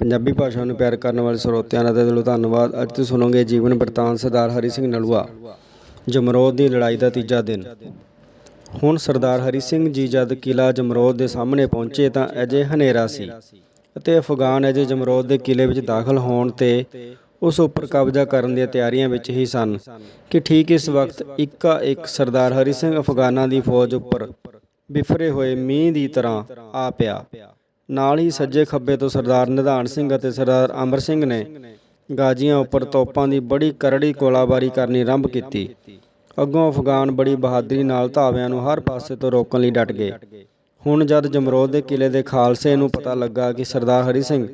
ਪੰਜਾਬੀ ਭਾਸ਼ਾ ਨੂੰ ਪਿਆਰ ਕਰਨ ਵਾਲੇ ਸਰੋਤਿਆਂ ਦਾ ਦਿਲੋਂ ਧੰਨਵਾਦ। ਅੱਜ ਤੁਸੀਂ ਸੁਣੋਗੇ ਜੀਵਨ ਬਰਤਾਨ ਸਰਦਾਰ ਹਰੀ ਸਿੰਘ ਨਲੂਆ, ਜਮਰੋਦ ਦੀ ਲੜਾਈ ਦਾ ਤੀਜਾ ਦਿਨ। ਹੁਣ ਸਰਦਾਰ ਹਰੀ ਸਿੰਘ ਜੀ ਜਦ ਕਿਲਾ ਜਮਰੋਦ ਦੇ ਸਾਹਮਣੇ ਪਹੁੰਚੇ ਤਾਂ ਅਜੇ ਹਨੇਰਾ ਸੀ ਅਤੇ ਅਫਗਾਨ ਅਜੇ ਜਮਰੋਦ ਦੇ ਕਿਲੇ ਵਿੱਚ ਦਾਖਲ ਹੋਣ ਤੇ ਉਸ ਉੱਪਰ ਕਬਜ਼ਾ ਕਰਨ ਦੀਆਂ ਤਿਆਰੀਆਂ ਵਿੱਚ ਹੀ ਸਨ ਕਿ ਠੀਕ ਇਸ ਵਕਤ ਇੱਕਾ ਇੱਕ ਸਰਦਾਰ ਹਰੀ ਸਿੰਘ ਅਫਗਾਨਾਂ ਦੀ ਫੌਜ ਉੱਪਰ ਬਿਫਰੇ ਹੋਏ ਮੀਂਹ ਦੀ ਤਰ੍ਹਾਂ ਆ ਪਿਆ। ਨਾਲ ਹੀ ਸੱਜੇ ਖੱਬੇ ਤੋਂ ਸਰਦਾਰ ਨਿਧਾਨ ਸਿੰਘ ਅਤੇ ਸਰਦਾਰ ਅਮਰ ਸਿੰਘ ਨੇ ਗਾਜੀਆਂ ਉੱਪਰ ਤੋਪਾਂ ਦੀ ਬੜੀ ਕਰੜੀ ਗੋਲਾਬਾਰੀ ਕਰਨੀ ਆਰੰਭ ਕੀਤੀ। ਅੱਗੋਂ ਅਫਗਾਨ ਬੜੀ ਬਹਾਦਰੀ ਨਾਲ ਧਾਵਿਆਂ ਨੂੰ ਹਰ ਪਾਸੇ ਤੋਂ ਰੋਕਣ ਲਈ ਡਟ ਗਏ। ਹੁਣ ਜਦ ਜਮਰੋਦ ਦੇ ਕਿਲੇ ਦੇ ਖਾਲਸੇ ਨੂੰ ਪਤਾ ਲੱਗਾ ਕਿ ਸਰਦਾਰ ਹਰੀ ਸਿੰਘ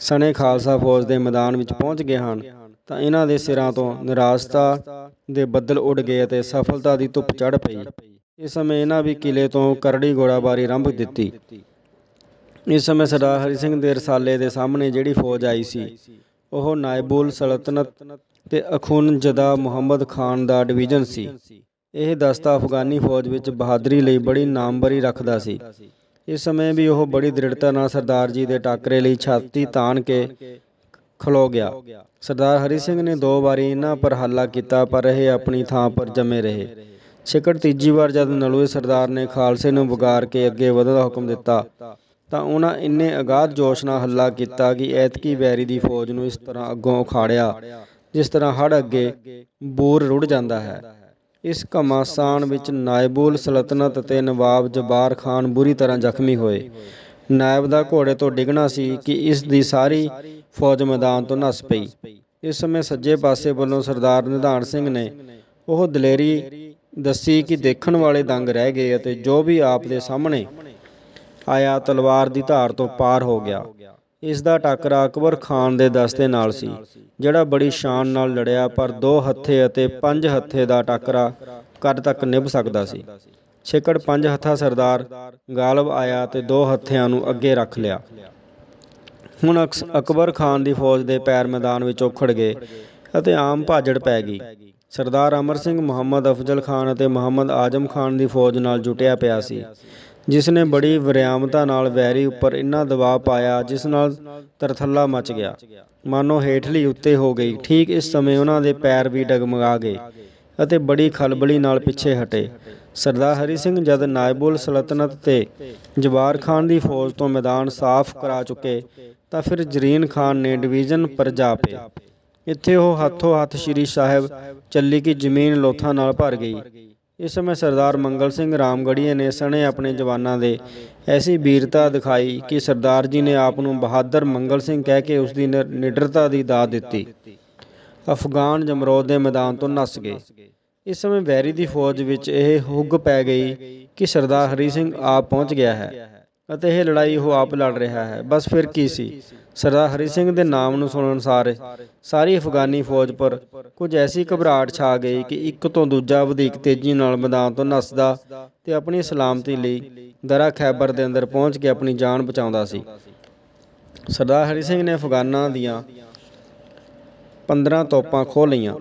ਸਣੇ ਖਾਲਸਾ ਫੌਜ ਦੇ ਮੈਦਾਨ ਵਿੱਚ ਪਹੁੰਚ ਗਏ ਹਨ, ਤਾਂ ਇਹਨਾਂ ਦੇ ਸਿਰਾਂ ਤੋਂ ਨਿਰਾਸ਼ਤਾ ਦੇ ਬੱਦਲ ਉੱਡ ਗਏ ਅਤੇ ਸਫਲਤਾ ਦੀ ਧੁੱਪ ਚੜ੍ਹ ਪਈ। ਇਸ ਸਮੇਂ ਇਹਨਾਂ ਵੀ ਕਿਲੇ ਤੋਂ ਕਰੜੀ ਗੋਲਾਬਾਰੀ ਆਰੰਭ ਦਿੱਤੀ। ਇਸ ਸਮੇਂ ਸਰਦਾਰ ਹਰੀ ਸਿੰਘ ਦੇ ਰਸਾਲੇ ਦੇ ਸਾਹਮਣੇ ਜਿਹੜੀ ਫੌਜ ਆਈ ਸੀ, ਉਹ ਨਾਇਬੁਲ ਸਲਤਨਤ ਤੇ ਅਖੁਨ ਜਦਾ ਮੁਹੰਮਦ ਖਾਨ ਦਾ ਡਿਵੀਜ਼ਨ ਸੀ। ਇਹ ਦਸਤਾ ਅਫਗਾਨੀ ਫੌਜ ਵਿੱਚ ਬਹਾਦਰੀ ਲਈ ਬੜੀ ਨਾਮਵਰੀ ਰੱਖਦਾ ਸੀ। ਇਸ ਸਮੇਂ ਵੀ ਉਹ ਬੜੀ ਦ੍ਰਿੜਤਾ ਨਾਲ ਸਰਦਾਰ ਜੀ ਦੇ ਟਾਕਰੇ ਲਈ ਛਾਤੀ ਤਾਣ ਕੇ ਖਲੋ ਗਿਆ। ਸਰਦਾਰ ਹਰੀ ਸਿੰਘ ਨੇ ਦੋ ਵਾਰੀ ਇਹਨਾਂ ਪਰ ਹੱਲਾ ਕੀਤਾ, ਪਰ ਇਹ ਆਪਣੀ ਥਾਂ ਪਰ ਜਮੇ ਰਹੇ। ਛਿਕੜ ਤੀਜੀ ਵਾਰ ਜਦ ਨਲੂਏ ਸਰਦਾਰ ਨੇ ਖਾਲਸੇ ਨੂੰ ਵਿਗਾਰ ਕੇ ਅੱਗੇ ਵਧਣ ਦਾ ਹੁਕਮ ਦਿੱਤਾ ਤਾਂ ਉਹਨਾਂ ਇੰਨੇ ਅਗਾਧ ਜੋਸ਼ ਨਾਲ ਹੱਲਾ ਕੀਤਾ ਕਿ ਐਤਕੀ ਵੈਰੀ ਦੀ ਫੌਜ ਨੂੰ ਇਸ ਤਰ੍ਹਾਂ ਅੱਗੋਂ ਉਖਾੜਿਆ, ਜਿਸ ਤਰ੍ਹਾਂ ਹੜ ਅੱਗੇ ਬੂਰ ਰੁੜ ਜਾਂਦਾ ਹੈ। ਇਸ ਘਮਾਸਾਨ ਵਿੱਚ ਨਾਇਬੁਲ ਸਲਤਨਤ ਅਤੇ ਨਵਾਬ ਜਬਾਰ ਖਾਨ ਬੁਰੀ ਤਰ੍ਹਾਂ ਜ਼ਖਮੀ ਹੋਏ। ਨਾਇਬ ਦਾ ਘੋੜੇ ਤੋਂ ਡਿੱਗਣਾ ਸੀ ਕਿ ਇਸ ਦੀ ਸਾਰੀ ਫੌਜ ਮੈਦਾਨ ਤੋਂ ਨੱਸ ਪਈ। ਇਸ ਸਮੇਂ ਸੱਜੇ ਪਾਸੇ ਵੱਲੋਂ ਸਰਦਾਰ ਨਿਧਾਨ ਸਿੰਘ ਨੇ ਉਹ ਦਲੇਰੀ ਦੱਸੀ ਕਿ ਦੇਖਣ ਵਾਲੇ ਦੰਗ ਰਹਿ ਗਏ ਅਤੇ ਜੋ ਵੀ ਆਪ ਦੇ ਸਾਹਮਣੇ ਆਇਆ ਤਲਵਾਰ ਦੀ ਧਾਰ ਤੋਂ ਪਾਰ ਹੋ ਗਿਆ। ਇਸ ਦਾ ਟੱਕਰਾ ਅਕਬਰ ਖਾਨ ਦੇ ਦਸਤੇ ਨਾਲ ਸੀ, ਜਿਹੜਾ ਬੜੀ ਸ਼ਾਨ ਨਾਲ ਲੜਿਆ, ਪਰ ਦੋ ਹੱਥੇ ਅਤੇ ਪੰਜ ਹੱਥੇ ਦਾ ਟੱਕਰਾ ਕਦ ਤੱਕ ਨਿਭ ਸਕਦਾ ਸੀ। ਛੇਕੜ ਪੰਜ ਹੱਥਾ ਸਰਦਾਰ ਗਾਲਬ ਆਇਆ ਤੇ ਦੋ ਹੱਥਿਆਂ ਨੂੰ ਅੱਗੇ ਰੱਖ ਲਿਆ। ਹੁਣ ਅਕਸ- ਅਕਬਰ ਖਾਨ ਦੀ ਫੌਜ ਦੇ ਪੈਰ ਮੈਦਾਨ ਵਿੱਚ ਉਖੜ ਗਏ ਅਤੇ ਆਮ ਭਾਜੜ ਪੈ ਗਈ। ਸਰਦਾਰ ਅਮਰ ਸਿੰਘ ਮੁਹੰਮਦ ਅਫਜ਼ਲ ਖਾਨ ਅਤੇ ਮੁਹੰਮਦ ਆਜਮ ਖਾਨ ਦੀ ਫੌਜ ਨਾਲ ਜੁਟਿਆ ਪਿਆ ਸੀ। ਜਿਸ ਨੇ ਬੜੀ ਵਿਰਿਆਮਤਾ ਨਾਲ ਵੈਰੀ ਉੱਪਰ ਇੰਨਾ ਦਬਾਅ ਪਾਇਆ, ਜਿਸ ਨਾਲ ਤਰਥੱਲਾ ਮਚ ਗਿਆ। ਮਾਨੋ ਹੇਠਲੀ ਉੱਤੇ ਹੋ ਗਈ। ਠੀਕ ਇਸ ਸਮੇਂ ਉਹਨਾਂ ਦੇ ਪੈਰ ਵੀ ਡਗਮਗਾ ਗਏ ਅਤੇ ਬੜੀ ਖਲਬਲੀ ਨਾਲ ਪਿੱਛੇ ਹਟੇ। ਸਰਦਾਰ ਹਰੀ ਸਿੰਘ ਜਦ ਨਾਇਬੁਲ ਸਲਤਨਤ ਤੇ ਜਵਾਰ ਖਾਨ ਦੀ ਫੌਜ ਤੋਂ ਮੈਦਾਨ ਸਾਫ਼ ਕਰਾ ਚੁੱਕੇ, ਤਾਂ ਫਿਰ ਜਰੀਨ ਖਾਨ ਨੇ ਡਿਵੀਜ਼ਨ ਪਰ ਜਾ ਪਏ। ਇੱਥੇ ਉਹ ਹੱਥੋਂ ਹੱਥ ਸ਼੍ਰੀ ਸਾਹਿਬ ਚੱਲੀ ਕਿ ਜ਼ਮੀਨ ਲੋਥਾਂ ਨਾਲ ਭਰ ਗਈ। ਇਸ ਸਮੇਂ ਸਰਦਾਰ ਮੰਗਲ ਸਿੰਘ ਰਾਮਗੜੀਏ ਨੇ ਸਣੇ ਆਪਣੇ ਜਵਾਨਾਂ ਦੇ ਐਸੀ ਵੀਰਤਾ ਦਿਖਾਈ ਕਿ ਸਰਦਾਰ ਜੀ ਨੇ ਆਪ ਨੂੰ ਬਹਾਦਰ ਮੰਗਲ ਸਿੰਘ ਕਹਿ ਕੇ ਉਸ ਦੀ ਨਿਡਰਤਾ ਦੀ ਦਾਤ ਦਿੱਤੀ। ਅਫਗਾਨ ਜਮਰੌਦ ਦੇ ਮੈਦਾਨ ਤੋਂ ਨੱਸ ਗਏ। ਇਸ ਸਮੇਂ ਵੈਰੀ ਦੀ ਫੌਜ ਵਿੱਚ ਇਹ ਹੁੱਗ ਪੈ ਗਈ ਕਿ ਸਰਦਾਰ ਹਰੀ ਸਿੰਘ ਆਪ ਪਹੁੰਚ ਗਿਆ ਹੈ। ਅਤੇ ਇਹ ਲੜਾਈ ਉਹ ਆਪ ਲੜ ਰਿਹਾ ਹੈ। ਬਸ ਫਿਰ ਕੀ ਸੀ? ਸਰਦਾਰ ਹਰੀ ਸਿੰਘ ਦੇ ਨਾਮ ਨੂੰ ਸੁਣਨ ਸਾਰ ਸਾਰੀ ਅਫਗਾਨੀ ਫੌਜ ਪਰ ਕੁਝ ਐਸੀ ਘਬਰਾਹਟ ਛਾ ਗਈ ਕਿ ਇੱਕ ਤੋਂ ਦੂਜਾ ਵਧੇਕ ਤੇਜ਼ੀ ਨਾਲ ਮੈਦਾਨ ਤੋਂ ਨੱਸਦਾ ਤੇ ਆਪਣੀ ਸਲਾਮਤੀ ਲਈ ਦਰਾ ਖੈਬਰ ਦੇ ਅੰਦਰ ਪਹੁੰਚ ਕੇ ਆਪਣੀ ਜਾਨ ਬਚਾਉਂਦਾ ਸੀ। ਸਰਦਾਰ ਹਰੀ ਸਿੰਘ ਨੇ ਅਫਗਾਨਾਂ ਦੀਆਂ 15 ਤੋਪਾਂ ਖੋਹ ਲਈਆਂ।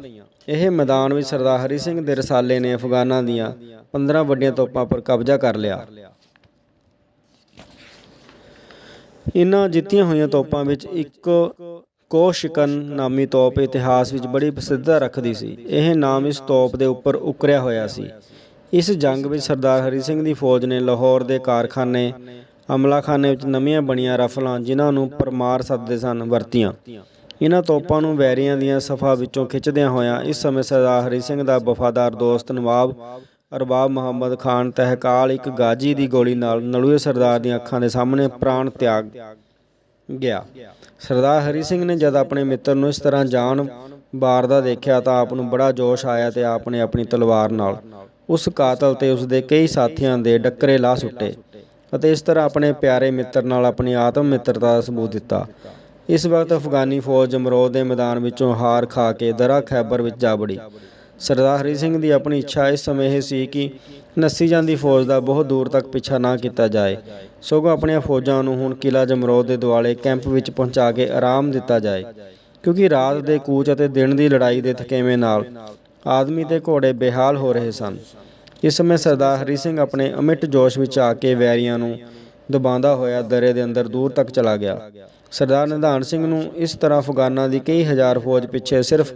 ਇਹ ਮੈਦਾਨ ਵਿੱਚ ਸਰਦਾਰ ਹਰੀ ਸਿੰਘ ਦੇ ਰਸਾਲੇ ਨੇ ਅਫਗਾਨਾਂ ਦੀਆਂ 15 ਵੱਡੀਆਂ ਤੋਪਾਂ ਪਰ ਕਬਜ਼ਾ ਕਰ ਲਿਆ। ਇਹਨਾਂ ਜਿੱਤੀਆਂ ਹੋਈਆਂ ਤੋਪਾਂ ਵਿੱਚ ਇੱਕ ਕੋਸ਼ਿਕਨ ਨਾਮੀ ਤੋਪ ਇਤਿਹਾਸ ਵਿੱਚ ਬੜੀ ਪ੍ਰਸਿੱਧਤਾ ਰੱਖਦੀ ਸੀ। ਇਹ ਨਾਮ ਇਸ ਤੋਪ ਦੇ ਉੱਪਰ ਉਕਰਿਆ ਹੋਇਆ ਸੀ। ਇਸ ਜੰਗ ਵਿੱਚ ਸਰਦਾਰ ਹਰੀ ਸਿੰਘ ਦੀ ਫੌਜ ਨੇ ਲਾਹੌਰ ਦੇ ਕਾਰਖਾਨੇ, ਅਮਲਾਖਾਨੇ ਵਿੱਚ ਨਵੀਆਂ ਬਣੀਆਂ ਰਫਲਾਂ ਜਿਨ੍ਹਾਂ ਨੂੰ ਪਰਮਾਰ ਸੱਦਦੇ ਸਨ, ਵਰਤੀਆਂ। ਇਹਨਾਂ ਤੋਪਾਂ ਨੂੰ ਵੈਰੀਆਂ ਦੀਆਂ ਸਫਾ ਵਿੱਚੋਂ ਖਿੱਚਦਿਆਂ ਹੋਇਆਂ ਇਸ ਸਮੇਂ ਸਰਦਾਰ ਹਰੀ ਸਿੰਘ ਦਾ ਵਫਾਦਾਰ ਦੋਸਤ ਨਵਾਬ ਅਰਬਾਬ ਮੁਹੰਮਦ ਖਾਨ ਤਹਿਕਾਲ ਇੱਕ ਗਾਜੀ ਦੀ ਗੋਲੀ ਨਾਲ ਨਲੂਏ ਸਰਦਾਰ ਦੀਆਂ ਅੱਖਾਂ ਦੇ ਸਾਹਮਣੇ ਪ੍ਰਾਣ ਤਿਆਗ ਗਿਆ। ਸਰਦਾਰ ਹਰੀ ਸਿੰਘ ਨੇ ਜਦ ਆਪਣੇ ਮਿੱਤਰ ਨੂੰ ਇਸ ਤਰ੍ਹਾਂ ਜਾਨ ਬਾਰਦਾ ਦੇਖਿਆ ਤਾਂ ਆਪ ਨੂੰ ਬੜਾ ਜੋਸ਼ ਆਇਆ ਤੇ ਆਪ ਨੇ ਆਪਣੀ ਤਲਵਾਰ ਨਾਲ ਉਸ ਕਾਤਲ ਤੇ ਉਸ ਦੇ ਕਈ ਸਾਥੀਆਂ ਦੇ ਡੱਕਰੇ ਲਾ ਸੁੱਟੇ ਅਤੇ ਇਸ ਤਰ੍ਹਾਂ ਆਪਣੇ ਪਿਆਰੇ ਮਿੱਤਰ ਨਾਲ ਆਪਣੀ ਆਤਮ ਮਿੱਤਰਤਾ ਦਾ ਸਬੂਤ ਦਿੱਤਾ। ਇਸ ਵਕਤ ਅਫਗਾਨੀ ਫੌਜ ਜਮਰੋਦ ਦੇ ਮੈਦਾਨ ਵਿੱਚੋਂ ਹਾਰ ਖਾ ਕੇ ਦਰਾ ਖੈਬਰ ਵਿੱਚ ਜਾ ਵੜੀ। ਸਰਦਾਰ ਹਰੀ ਸਿੰਘ ਦੀ ਆਪਣੀ ਇੱਛਾ ਇਸ ਸਮੇਂ ਇਹ ਸੀ ਕਿ ਨੱਸੀ ਜਾਂਦੀ ਫੌਜ ਦਾ ਬਹੁਤ ਦੂਰ ਤੱਕ ਪਿੱਛਾ ਨਾ ਕੀਤਾ ਜਾਏ। ਸਗੋਂ ਆਪਣੀਆਂ ਫੌਜਾਂ ਨੂੰ ਹੁਣ ਕਿਲਾ ਜਮਰੋਦ ਦੇ ਦੁਆਲੇ ਕੈਂਪ ਵਿੱਚ ਪਹੁੰਚਾ ਕੇ ਆਰਾਮ ਦਿੱਤਾ ਜਾਏ, ਕਿਉਂਕਿ ਰਾਤ ਦੇ ਕੂਚ ਅਤੇ ਦਿਨ ਦੀ ਲੜਾਈ ਦੇ ਥਕੇਵੇਂ ਨਾਲ ਆਦਮੀ ਤੇ ਘੋੜੇ ਬੇਹਾਲ ਹੋ ਰਹੇ ਸਨ। ਇਸ ਸਮੇਂ ਸਰਦਾਰ ਹਰੀ ਸਿੰਘ ਆਪਣੇ ਅਮਿਟ ਜੋਸ਼ ਵਿੱਚ ਆ ਕੇ ਵੈਰੀਆਂ ਨੂੰ ਦਬਾਉਂਦਾ ਹੋਇਆ ਦਰੇ ਦੇ ਅੰਦਰ ਦੂਰ ਤੱਕ ਚਲਾ ਗਿਆ। ਸਰਦਾਰ ਨਿਧਾਨ ਸਿੰਘ ਨੂੰ ਇਸ ਤਰ੍ਹਾਂ ਅਫਗਾਨਾਂ ਦੀ ਕਈ ਹਜ਼ਾਰ ਫੌਜ ਪਿੱਛੇ ਸਿਰਫ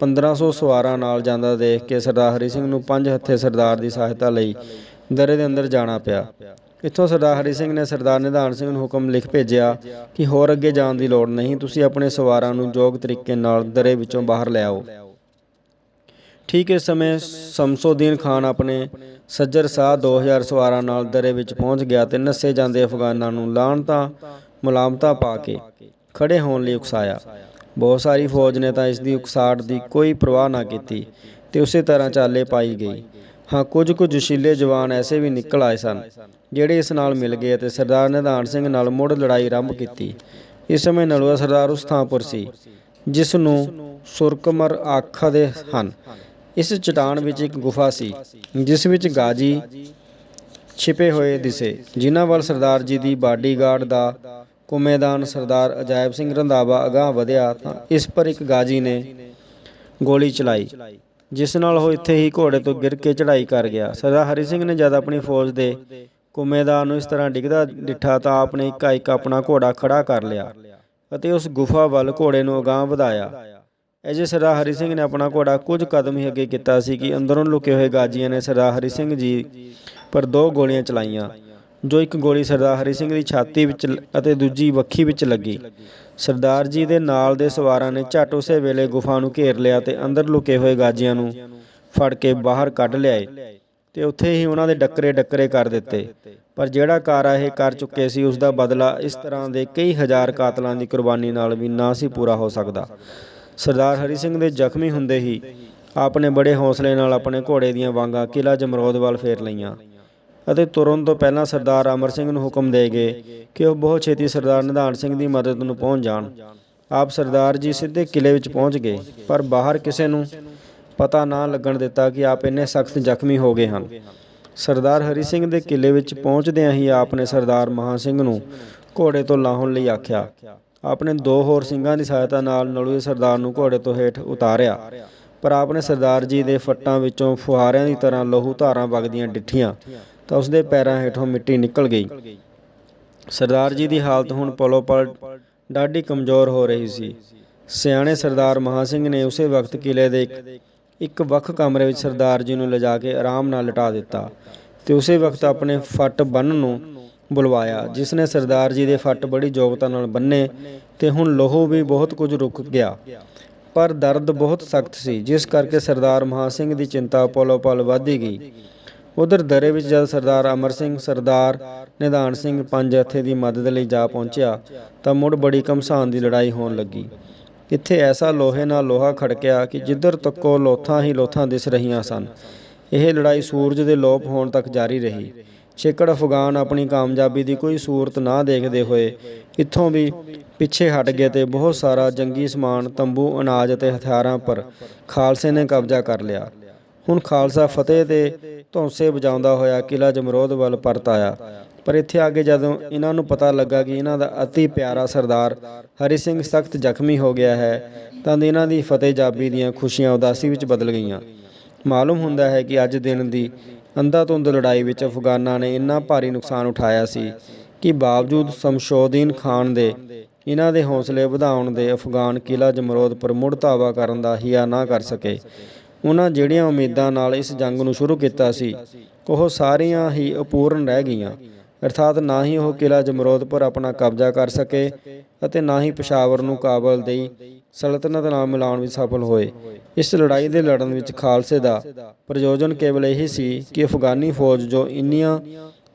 1500 ਸਵਾਰਾਂ ਨਾਲ ਜਾਂਦਾ ਦੇਖ ਕੇ ਸਰਦਾਰ ਹਰੀ ਸਿੰਘ ਨੂੰ ਪੰਜ ਹੱਥੇ ਸਰਦਾਰ ਦੀ ਸਹਾਇਤਾ ਲਈ ਦਰੇ ਦੇ ਅੰਦਰ ਜਾਣਾ ਪਿਆ। ਇੱਥੋਂ ਸਰਦਾਰ ਹਰੀ ਸਿੰਘ ਨੇ ਸਰਦਾਰ ਨਿਧਾਨ ਸਿੰਘ ਨੂੰ ਹੁਕਮ ਲਿਖ ਭੇਜਿਆ ਕਿ ਹੋਰ ਅੱਗੇ ਜਾਣ ਦੀ ਲੋੜ ਨਹੀਂ, ਤੁਸੀਂ ਆਪਣੇ ਸਵਾਰਾਂ ਨੂੰ ਯੋਗ ਤਰੀਕੇ ਨਾਲ ਦਰੇ ਵਿੱਚੋਂ ਬਾਹਰ ਲੈ ਆਓ। ਠੀਕ ਇਸ ਸਮੇਂ ਸ਼ਮਸੁਦੀਨ ਖਾਨ ਆਪਣੇ ਸੱਜਰ ਸਾਹ 2000 ਸਵਾਰਾਂ ਨਾਲ ਦਰੇ ਵਿੱਚ ਪਹੁੰਚ ਗਿਆ ਤੇ ਨੱਸੇ ਜਾਂਦੇ ਅਫਗਾਨਾਂ ਨੂੰ ਲਾਹਣਤਾਂ ਮੁਲਾਮਤਾਂ ਪਾ ਕੇ ਖੜੇ ਹੋਣ ਲਈ ਉਕਸਾਇਆ। ਬਹੁਤ ਸਾਰੀ ਫੌਜ ਨੇ ਤਾਂ ਇਸ ਦੀ ਉਕਸਾਹਟ ਦੀ ਕੋਈ ਪਰਵਾਹ ਨਾ ਕੀਤੀ ਤੇ ਉਸੇ ਤਰ੍ਹਾਂ ਚਾਲੇ ਪਾਈ ਗਈ। ਹਾਂ ਕੁਝ ਕੁ ਜੋਸ਼ੀਲੇ ਜਵਾਨ ਐਸੇ ਵੀ ਨਿਕਲ ਆਏ ਸਨ, ਜਿਹੜੇ ਇਸ ਨਾਲ ਮਿਲ ਗਏ ਅਤੇ ਸਰਦਾਰ ਨਿਧਾਨ ਸਿੰਘ ਨਾਲ ਮੁੜ ਲੜਾਈ ਆਰੰਭ ਕੀਤੀ। ਇਸ ਸਮੇਂ ਨਲੂਆ ਸਰਦਾਰ ਉਸ ਥਾਂ ਪਰ ਸੀ, ਜਿਸ ਨੂੰ ਸੁਰਕਮਰ ਆਖਦੇ ਹਨ। ਇਸ ਚਟਾਨ ਵਿੱਚ ਇੱਕ ਗੁਫਾ ਸੀ, ਜਿਸ ਵਿੱਚ ਗਾਜੀ ਛਿਪੇ ਹੋਏ ਦਿਸੇ, ਜਿਨ੍ਹਾਂ ਵੱਲ ਸਰਦਾਰ ਜੀ ਦੀ ਬਾਡੀਗਾਰਡ ਦਾ ਕੁਮੇਦਾਨ ਸਰਦਾਰ ਅਜਾਇਬ ਸਿੰਘ ਰੰਧਾਵਾ ਅਗਾਹ ਵਧਿਆ ਤਾਂ ਇਸ ਪਰ ਇੱਕ ਗਾਜੀ ਨੇ ਗੋਲੀ ਚਲਾਈ, ਜਿਸ ਨਾਲ ਉਹ ਇੱਥੇ ਹੀ ਘੋੜੇ ਤੋਂ ਗਿਰ ਕੇ ਚੜ੍ਹਾਈ ਕਰ ਗਿਆ। ਸਰਦਾਰ ਹਰੀ ਸਿੰਘ ਨੇ ਜਦ ਆਪਣੀ ਫੌਜ ਦੇ ਕੁਮੇਦਾਨ ਨੂੰ ਇਸ ਤਰ੍ਹਾਂ ਡਿੱਗਦਾ ਡਿੱਠਾ ਤਾਂ ਆਪਨੇ ਇੱਕਾ ਇੱਕ ਆਪਣਾ ਘੋੜਾ ਖੜਾ ਕਰ ਲਿਆ ਅਤੇ ਉਸ ਗੁਫਾ ਵੱਲ ਘੋੜੇ ਨੂੰ ਅਗਾਹ ਵਧਾਇਆ। ਅਜੇ ਸਰਦਾਰ ਹਰੀ ਸਿੰਘ ਨੇ ਆਪਣਾ ਘੋੜਾ ਕੁਝ ਕਦਮ ਹੀ ਅੱਗੇ ਕੀਤਾ ਸੀ ਕਿ ਅੰਦਰੋਂ ਲੁਕੇ ਹੋਏ ਗਾਜੀਆਂ ਨੇ ਸਰਦਾਰ ਹਰੀ ਸਿੰਘ ਜੀ ਪਰ ਦੋ ਗੋਲੀਆਂ ਚਲਾਈਆਂ। ਜੋ ਇੱਕ ਗੋਲੀ ਸਰਦਾਰ ਹਰੀ ਸਿੰਘ ਦੀ ਛਾਤੀ ਵਿੱਚ ਅਤੇ ਦੂਜੀ ਵੱਖੀ ਵਿੱਚ ਲੱਗੀ। ਸਰਦਾਰ ਜੀ ਦੇ ਨਾਲ ਦੇ ਸਵਾਰਾਂ ਨੇ ਝੱਟ ਉਸੇ ਵੇਲੇ ਗੁਫਾ ਨੂੰ ਘੇਰ ਲਿਆ ਤੇ ਅੰਦਰ ਲੁਕੇ ਹੋਏ ਗਾਜੀਆਂ ਨੂੰ ਫੜ ਕੇ ਬਾਹਰ ਕੱਢ ਲਿਆਏ ਤੇ ਉੱਥੇ ਹੀ ਉਹਨਾਂ ਦੇ ਡੱਕਰੇ ਡੱਕਰੇ ਕਰ ਦਿੱਤੇ। ਪਰ ਜਿਹੜਾ ਕਾਰਾ ਇਹ ਕਰ ਚੁੱਕੇ ਸੀ ਉਸ ਦਾ ਬਦਲਾ ਇਸ ਤਰ੍ਹਾਂ ਦੇ ਕਈ ਹਜ਼ਾਰ ਕਾਤਲਾਂ ਦੀ ਕੁਰਬਾਨੀ ਨਾਲ ਵੀ ਨਾ ਸੀ ਪੂਰਾ ਹੋ ਸਕਦਾ। ਸਰਦਾਰ ਹਰੀ ਸਿੰਘ ਦੇ ਜ਼ਖਮੀ ਹੁੰਦੇ ਹੀ ਆਪਨੇ ਬੜੇ ਹੌਸਲੇ ਨਾਲ ਆਪਣੇ ਘੋੜੇ ਦੀਆਂ ਵਾਂਗਾਂ ਕਿਲਾ ਜਮਰੋਦ ਵੱਲ ਫੇਰ ਲਈਆਂ। ਅਤੇ ਤੁਰਨ ਤੋਂ ਪਹਿਲਾਂ ਸਰਦਾਰ ਅਮਰ ਸਿੰਘ ਨੂੰ ਹੁਕਮ ਦੇ ਗਏ ਕਿ ਉਹ ਬਹੁਤ ਛੇਤੀ ਸਰਦਾਰ ਨਿਧਾਨ ਸਿੰਘ ਦੀ ਮਦਦ ਨੂੰ ਪਹੁੰਚ ਜਾਣ। ਆਪ ਸਰਦਾਰ ਜੀ ਸਿੱਧੇ ਕਿਲੇ ਵਿੱਚ ਪਹੁੰਚ ਗਏ, ਪਰ ਬਾਹਰ ਕਿਸੇ ਨੂੰ ਪਤਾ ਨਾ ਲੱਗਣ ਦਿੱਤਾ ਕਿ ਆਪ ਇੰਨੇ ਸਖਤ ਜ਼ਖਮੀ ਹੋ ਗਏ ਹਨ। ਸਰਦਾਰ ਹਰੀ ਸਿੰਘ ਦੇ ਕਿਲੇ ਵਿੱਚ ਪਹੁੰਚਦਿਆਂ ਹੀ ਆਪ ਨੇ ਸਰਦਾਰ ਮਹਾ ਸਿੰਘ ਨੂੰ ਘੋੜੇ ਤੋਂ ਲਾਹੁਣ ਲਈ ਆਖਿਆ। ਆਪਣੇ ਦੋ ਹੋਰ ਸਿੰਘਾਂ ਦੀ ਸਹਾਇਤਾ ਨਾਲ ਨਲੂਏ ਸਰਦਾਰ ਨੂੰ ਘੋੜੇ ਤੋਂ ਹੇਠ ਉਤਾਰਿਆ, ਪਰ ਆਪ ਨੇ ਸਰਦਾਰ ਜੀ ਦੇ ਫੱਟਾਂ ਵਿੱਚੋਂ ਫੁਹਾਰਿਆਂ ਦੀ ਤਰ੍ਹਾਂ ਲਹੂ ਧਾਰਾਂ ਵਗਦੀਆਂ ਡਿੱਠੀਆਂ ਤਾਂ ਉਸਦੇ ਪੈਰਾਂ ਹੇਠੋਂ ਮਿੱਟੀ ਨਿਕਲ ਗਈ। ਸਰਦਾਰ ਜੀ ਦੀ ਹਾਲਤ ਹੁਣ ਪਲੋ ਪਲ ਡਾਢੀ ਕਮਜ਼ੋਰ ਹੋ ਰਹੀ ਸੀ। ਸਿਆਣੇ ਸਰਦਾਰ ਮਹਾ ਸਿੰਘ ਨੇ ਉਸੇ ਵਕਤ ਕਿਲੇ ਦੇ ਇੱਕ ਵੱਖ ਕਮਰੇ ਵਿੱਚ ਸਰਦਾਰ ਜੀ ਨੂੰ ਲਿਜਾ ਕੇ ਆਰਾਮ ਨਾਲ ਲਟਾ ਦਿੱਤਾ ਤੇ ਉਸੇ ਵਕਤ ਆਪਣੇ ਫੱਟ ਬੰਨ ਨੂੰ ਬੁਲਵਾਇਆ, ਜਿਸ ਨੇ ਸਰਦਾਰ ਜੀ ਦੇ ਫੱਟ ਬੜੀ ਯੋਗਤਾ ਨਾਲ ਬੰਨੇ ਤੇ ਹੁਣ ਲੋਹੋ ਵੀ ਬਹੁਤ ਕੁਝ ਰੁਕ ਗਿਆ। ਪਰ ਦਰਦ ਬਹੁਤ ਸਖਤ ਸੀ, ਜਿਸ ਕਰਕੇ ਸਰਦਾਰ ਮਹਾ ਸਿੰਘ ਦੀ ਚਿੰਤਾ ਪਲੋ ਪਲ ਵਧਦੀ ਗਈ। ਉਧਰ ਦਰੇ ਵਿੱਚ ਜਦ ਸਰਦਾਰ ਅਮਰ ਸਿੰਘ ਸਰਦਾਰ ਨਿਧਾਨ ਸਿੰਘ ਪੰਜ ਹੱਥੇ ਦੀ ਮਦਦ ਲਈ ਜਾ ਪਹੁੰਚਿਆ, ਤਾਂ ਮੁੜ ਬੜੀ ਘਮਸਾਨ ਦੀ ਲੜਾਈ ਹੋਣ ਲੱਗੀ। ਇੱਥੇ ਐਸਾ ਲੋਹੇ ਨਾਲ ਲੋਹਾ ਖੜਕਿਆ ਕਿ ਜਿੱਧਰ ਤੱਕੋ ਲੋਥਾਂ ਹੀ ਲੋਥਾਂ ਦਿਸ ਰਹੀਆਂ ਸਨ। ਇਹ ਲੜਾਈ ਸੂਰਜ ਦੇ ਲੋਪ ਹੋਣ ਤੱਕ ਜਾਰੀ ਰਹੀ। ਛੇਕੜ ਅਫਗਾਨ ਆਪਣੀ ਕਾਮਯਾਬੀ ਦੀ ਕੋਈ ਸੂਰਤ ਨਾ ਦੇਖਦੇ ਹੋਏ ਇੱਥੋਂ ਵੀ ਪਿੱਛੇ ਹਟ ਗਏ ਤੇ ਬਹੁਤ ਸਾਰਾ ਜੰਗੀ ਸਮਾਨ ਤੰਬੂ ਅਨਾਜ ਅਤੇ ਹਥਿਆਰਾਂ ਪਰ ਖਾਲਸੇ ਨੇ ਕਬਜ਼ਾ ਕਰ ਲਿਆ। ਹੁਣ ਖਾਲਸਾ ਫਤਿਹ ਦੇ ਧੌਂਸੇ ਵਜਾਉਂਦਾ ਹੋਇਆ ਕਿਲਾ ਜਮਰੋਦ ਵੱਲ ਪਰਤ ਆਇਆ। ਪਰ ਇੱਥੇ ਆ ਕੇ ਜਦੋਂ ਇਹਨਾਂ ਨੂੰ ਪਤਾ ਲੱਗਾ ਕਿ ਇਹਨਾਂ ਦਾ ਅਤੀ ਪਿਆਰਾ ਸਰਦਾਰ ਹਰੀ ਸਿੰਘ ਸਖਤ ਜ਼ਖਮੀ ਹੋ ਗਿਆ ਹੈ, ਤਾਂ ਇਹਨਾਂ ਦੀ ਫਤਿਹ ਜਾਬੀ ਦੀਆਂ ਖੁਸ਼ੀਆਂ ਉਦਾਸੀ ਵਿੱਚ ਬਦਲ ਗਈਆਂ। ਮਾਲੂਮ ਹੁੰਦਾ ਹੈ ਕਿ ਅੱਜ ਦਿਨ ਦੀ ਅੰਧਾਧੁੰਦ ਲੜਾਈ ਵਿੱਚ ਅਫਗਾਨਾਂ ਨੇ ਇੰਨਾ ਭਾਰੀ ਨੁਕਸਾਨ ਉਠਾਇਆ ਸੀ ਕਿ ਬਾਵਜੂਦ ਸ਼ਮਸ਼ੋਦੀਨ ਖਾਨ ਦੇ ਇਹਨਾਂ ਦੇ ਹੌਸਲੇ ਵਧਾਉਣ ਦੇ ਅਫਗਾਨ ਕਿਲਾ ਜਮਰੋਦ ਪਰ ਮੁੜ ਧਾਵਾ ਕਰਨ ਦਾ ਹਿਆ ਨਾ ਕਰ ਸਕੇ। ਉਹਨਾਂ ਜਿਹੜੀਆਂ ਉਮੀਦਾਂ ਨਾਲ ਇਸ ਜੰਗ ਨੂੰ ਸ਼ੁਰੂ ਕੀਤਾ ਸੀ, ਉਹ ਸਾਰੀਆਂ ਹੀ ਅਪੂਰਨ ਰਹਿ ਗਈਆਂ। ਅਰਥਾਤ ਨਾ ਹੀ ਉਹ ਕਿਲਾ ਜਮਰੌਦ ਪਰ ਆਪਣਾ ਕਬਜ਼ਾ ਕਰ ਸਕੇ ਅਤੇ ਨਾ ਹੀ ਪਸ਼ਾਵਰ ਨੂੰ ਕਾਬਲ ਦੀ ਸਲਤਨਤ ਨਾਲ ਮਿਲਾਉਣ ਵਿੱਚ ਸਫਲ ਹੋਏ। ਇਸ ਲੜਾਈ ਦੇ ਲੜਨ ਵਿੱਚ ਖਾਲਸੇ ਦਾ ਪ੍ਰਯੋਜਨ ਕੇਵਲ ਇਹ ਸੀ ਕਿ ਅਫਗਾਨੀ ਫੌਜ ਜੋ ਇੰਨੀਆਂ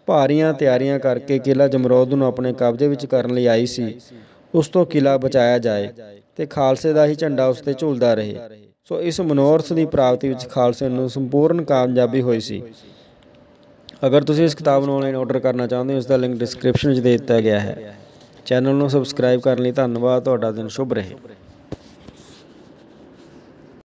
ਭਾਰੀਆਂ ਤਿਆਰੀਆਂ ਕਰਕੇ ਕਿਲਾ ਜਮਰੌਦ ਨੂੰ ਆਪਣੇ ਕਬਜ਼ੇ ਵਿੱਚ ਕਰਨ ਲਈ ਆਈ ਸੀ, ਉਸ ਤੋਂ ਕਿਲਾ ਬਚਾਇਆ ਜਾਏ ਤੇ ਖਾਲਸੇ ਦਾ ਹੀ ਝੰਡਾ ਉਸ ਤੇ ਝੂਲਦਾ ਰਹੇ। ਸੋ ਇਸ ਮਨੋਰਥ ਦੀ ਪ੍ਰਾਪਤੀ ਵਿੱਚ ਖਾਲਸੇ ਨੂੰ ਸੰਪੂਰਨ ਕਾਮਯਾਬੀ ਹੋਈ ਸੀ। ਅਗਰ ਤੁਸੀਂ ਇਸ ਕਿਤਾਬ ਨੂੰ ਆਨਲਾਈਨ ਆਰਡਰ ਕਰਨਾ ਚਾਹੁੰਦੇ ਹੋ ਇਸ ਦਾ ਲਿੰਕ ਡਿਸਕ੍ਰਿਪਸ਼ਨ ਵਿੱਚ ਦੇ ਦਿੱਤਾ ਗਿਆ ਹੈ। ਚੈਨਲ ਨੂੰ ਸਬਸਕ੍ਰਾਈਬ ਕਰਨ ਲਈ ਧੰਨਵਾਦ। ਤੁਹਾਡਾ ਦਿਨ ਸ਼ੁਭ ਰਹੇ।